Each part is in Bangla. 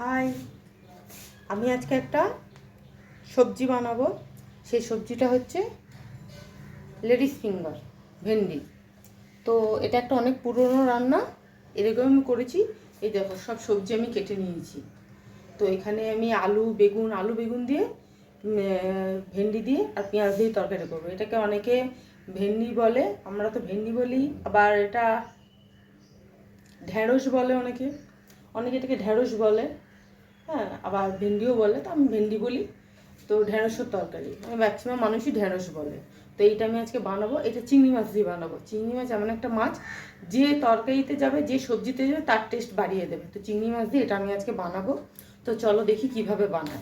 হাই। আমি আজকে একটা সবজি বানাবো। সেই সবজিটা হচ্ছে লেডিস ফিঙ্গার, ভেন্ডি। তো এটা একটা অনেক পুরনো রান্না। এরকম আমি করেছি। এই দেখো, সব সবজি আমি কেটে নিয়েছি। তো এখানে আমি আলু, বেগুন আলু, বেগুন দিয়ে ভেন্ডি দিয়ে আর পেঁয়াজ দিয়ে তরকারি করব। এটাকে অনেকে ভেন্ডি বলে, আমরা তো ভেন্ডি বলি। আবার এটা ঢ্যাঁড়স বলে অনেকে। অনেকে এটাকে ঢ্যাঁড়স বলে। হ্যাঁ আবার ভেন্ডিও বলে, তো আমি ভেন্ডি বলি। তো ঢেঁড়সের তরকারি ম্যাক্সিমাম মানুষই ঢেঁড়স বলে। তো এইটা আমি আজকে বানাবো এটা চিংড়ি মাছ দিয়ে বানাবো। চিংড়ি মাছ এমন একটা মাছ, যে তরকারিতে যাবে, যে সবজিতে যাবে, তার টেস্ট বাড়িয়ে দেবে। তো চিংড়ি মাছ দিয়ে এটা আমি আজকে বানাবো। তো চলো দেখি কীভাবে বানাই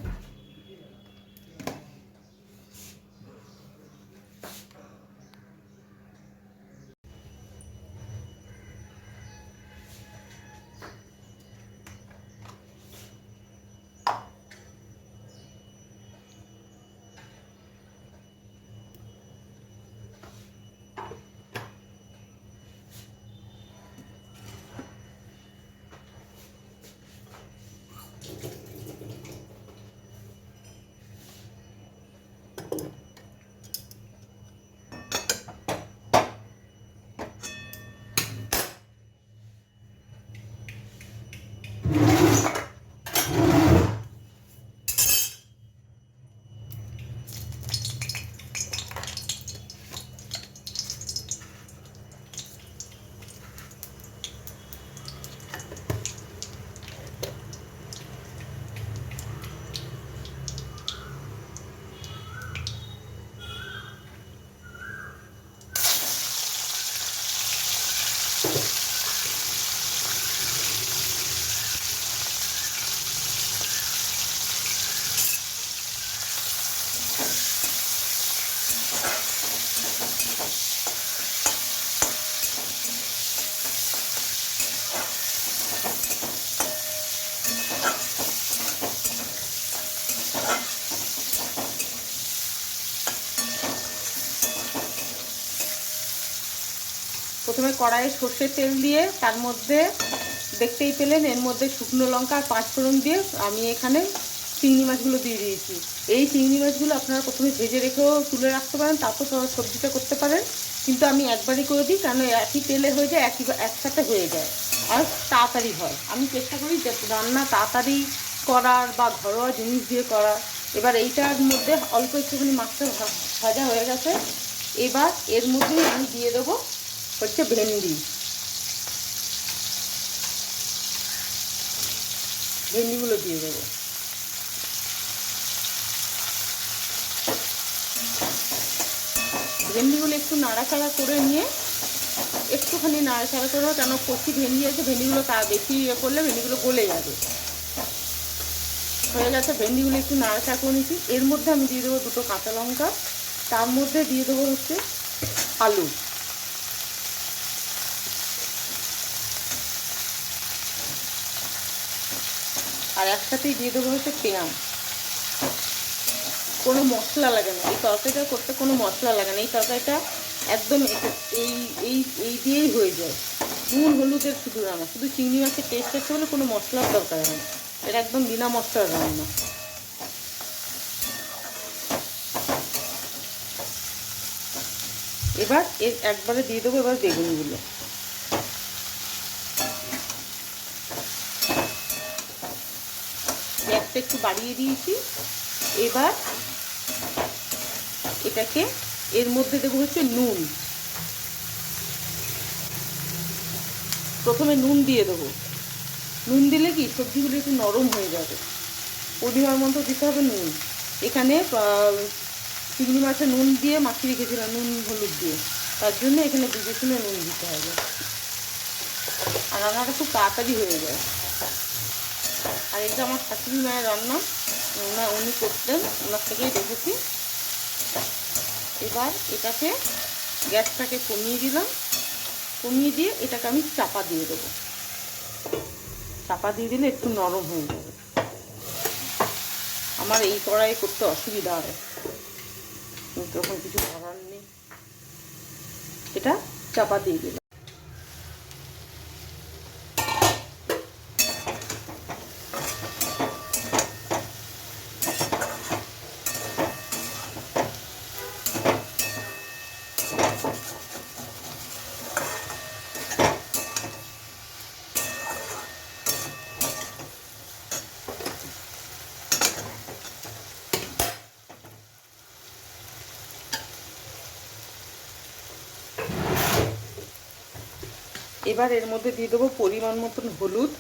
প্রথমে কড়াইয়ে সর্ষের তেল দিয়ে তার মধ্যে দেখতেই পেলেন এর মধ্যে শুকনো লঙ্কা আর পাঁচফোড়ন দিয়ে আমি এখানে চিংড়ি মাছগুলো দিয়ে দিয়েছি। এই চিংড়ি মাছগুলো আপনারা প্রথমে ভেজে রেখেও তুলে রাখতে পারেন, তারপর সব- সবজিটা করতে পারেন। কিন্তু আমি একবারই করে দিই কারণ একই তেলে হয়ে যায়, একই একসাথে হয়ে যায় আর তাড়াতাড়ি হয়। আমি চেষ্টা করি যে রান্না তাড়াতাড়ি করার বা ঘরোয়া জিনিস দিয়ে করার। এবার এইটার মধ্যে অল্প একটুখানি মাছটা ভাজা হয়ে গেছে। এবার এর মধ্যে আমি দিয়ে দেবো হচ্ছে ভেন্ডি। ভেন্ডিগুলো দিয়ে দেবো। ভেন্ডিগুলো একটু নাড়াচাড়া করে নিয়ে একটুখানি নাড়াচাড়া করে কেন কচি ভেন্ডি আছে, ভেন্ডিগুলো তা বেশি ইয়ে করলে ভেন্ডিগুলো গলে যাবে। হয়ে গেছে, ভেন্ডিগুলো একটু নাড়াচাড়া করে নিচ্ছি এর মধ্যে আমি দিয়ে দেবো দুটো কাঁচা লঙ্কা, তার মধ্যে দিয়ে দেবো হচ্ছে আলু। আর একসাথেই দিয়ে দেবো হচ্ছে পেঁয়াজ কোনো মশলা লাগে না। এই তরকারিটা করতে কোনো মশলা লাগে না। এই তরকারিটা একদম এই এই এই দিয়েই হয়ে যায়। নুন হলুদের শুধু রান্না। শুধু চিংড়ি মাছের টেস্ট আসতে হলে কোনো মশলার দরকার হয় না। এটা একদম বিনা মশলার রান্না। এবার এর একবারে দিয়ে দেবো এবার বেগুনগুলো। গ্যাসটা একটু বাড়িয়ে দিয়েছি। এবার এটাকে এর মধ্যে দেবো হচ্ছে নুন। প্রথমে নুন দিয়ে দেবো। নুন দিলে কি সবজিগুলো একটু নরম হয়ে যাবে। পরিমাণ মতো দিতে হবে নুন। এখানে চিংড়ি মাছে নুন দিয়ে মাখিয়ে রেখেছিলাম, নুন, হলুদ দিয়ে। তার জন্য এখানে বুঝে শুনে নুন দিতে হবে। আর রান্নাটা খুব তাড়াতাড়ি হয়ে যায়। আর এটা আমার শাশুড়ি মায়ের রান্না। ওনা উনি করতেন। ওনার থেকেই দেখেছি। এবার এটাকে গ্যাসটাকে কমিয়ে দিলাম। কমিয়ে দিয়ে এটাকে আমি চাপা দিয়ে দেবো। চাপা দিয়ে দিলে একটু নরম হয়ে যাবে। আমার এই কড়াই করতে অসুবিধা হয়। কিন্তু তখন কিছু করার নেই। এটা চাপা দিয়ে দিলাম। এবার এর মধ্যে দিয়ে দেবো পরিমাণ মতন হলুদ।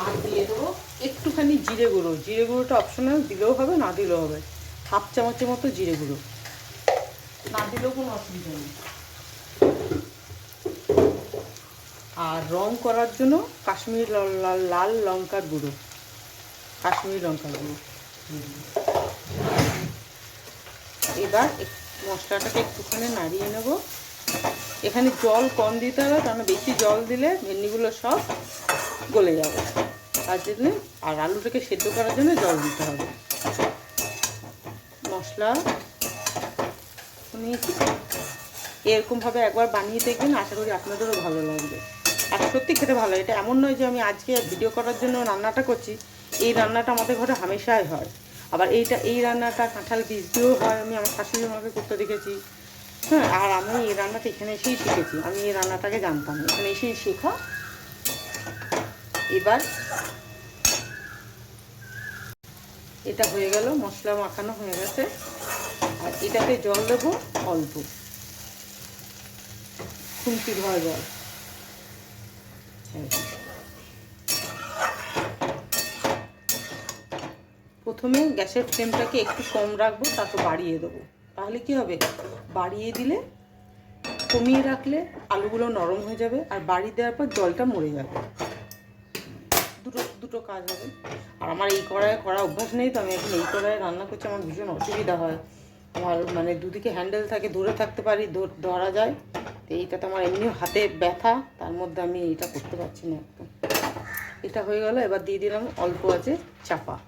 আর দিয়ে দেবো একটুখানি জিরে গুঁড়ো। জিরে গুঁড়োটা অপশনাল দিলেও হবে, না দিলেও হবে। হাফ চামচের মতো জিরে গুঁড়ো। না দিলেও কোনো অসুবিধা নেই। আর রং করার জন্য কাশ্মীর লাল লাল লঙ্কার গুঁড়ো। কাশ্মীরি লঙ্কার গুঁড়ো। এবার মশলাটাকে একটুখানি নাড়িয়ে নেব। এখানে জল কম দিতে হবে, কারণ বেশি জল দিলে ভেন্ডিগুলো সব গলে যাবে। তার জন্য আর আলুটাকে সেদ্ধ করার জন্য জল দিতে হবে। মশলা নিয়েছি। এরকমভাবে একবার বানিয়ে দেখবেন, আশা করি আপনাদেরও ভালো লাগবে। আর সত্যি খেতে ভালো এটা এমন নয় যে আমি আজকে ভিডিও করার জন্য রান্নাটা করছি। এই রান্নাটা আমাদের ঘরে হামেশাই হয়। আবার এইটা, এই রান্নাটা কাঁঠাল বীজ দিয়েও হয়, আমি আমার শাশুড়ি মাকে করতে দেখেছি। হ্যাঁ আর আমি এই রান্নাটা এখানে এসেই শিখেছি। আমি এই রান্নাটাকে জানতাম। এখানে এসেই শেখা। এবার এটা হয়ে গেল, মশলা মাখানো হয়ে গেছে। আর এটাতে জল দেবো অল্প। খুন্তি ধোয়া জল। হ্যাঁ। প্রথমে গ্যাসের ফ্লেমটাকে একটু কম রাখব, তারপর বাড়িয়ে দেবো। তাহলে কি হবে? বাড়িয়ে দিলে, কমিয়ে রাখলে আলুগুলো নরম হয়ে যাবে আর বাড়ি দেওয়ার পর জলটা মরে যাবে। দুটো দুটো কাজ হবে। আর আমার এই কড়াইয়ে করা অভ্যাস নেই তো, আমি এখন এই কড়াইয়ে রান্না করছি, আমার ভীষণ অসুবিধা হয়। আমার মানে দুদিকে হ্যান্ডেল থাকে, ধরে থাকতে পারি ধর- যায়। তো এইটাতে আমার এমনিও হাতে ব্যথা, তার মধ্যে আমি এটা করতে পারছি না একদম। এটা হয়ে গেল, এবার দিয়ে দিলাম অল্প আছে চাপা।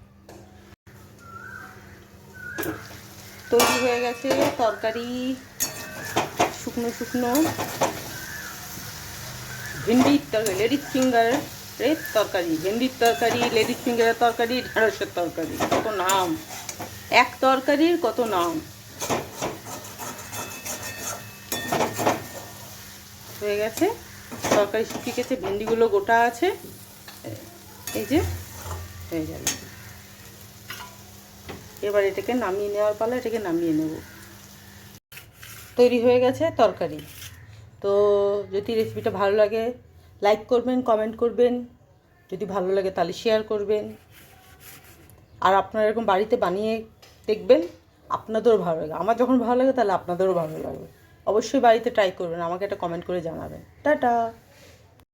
তৈরি হয়ে গেছে, তরকারি শুকনো শুকনো। ভেন্ডির তরকারি, লেডিস ফিঙ্গারের তরকারি, ভেন্ডির তরকারি, লেডিস ফিঙ্গারের তরকারি, ঢেঁড়সের তরকারি, কত নাম। এক তরকারির কত নাম। হয়ে গেছে। তরকারি শুকিয়ে গেছে, ভেন্ডিগুলো গোটা আছে। এই যে, হয়ে গেল। এবার এটাকে নামিয়ে নেওয়ার পালা এটাকে নামিয়ে নেব। তৈরি হয়ে গেছে তরকারি। তো যদি রেসিপিটা ভালো লাগে লাইক করবেন কমেন্ট করবেন। যদি ভালো লাগে তাহলে শেয়ার করবেন। আর আপনারা এরকম বাড়িতে বানিয়ে দেখবেন, আপনাদেরও ভালো লাগে। আমার যখন ভালো লাগে তাহলে আপনাদেরও ভালো লাগবে অবশ্যই বাড়িতে ট্রাই করবেন, আমাকে একটা কমেন্ট করে জানাবেন। টাটা!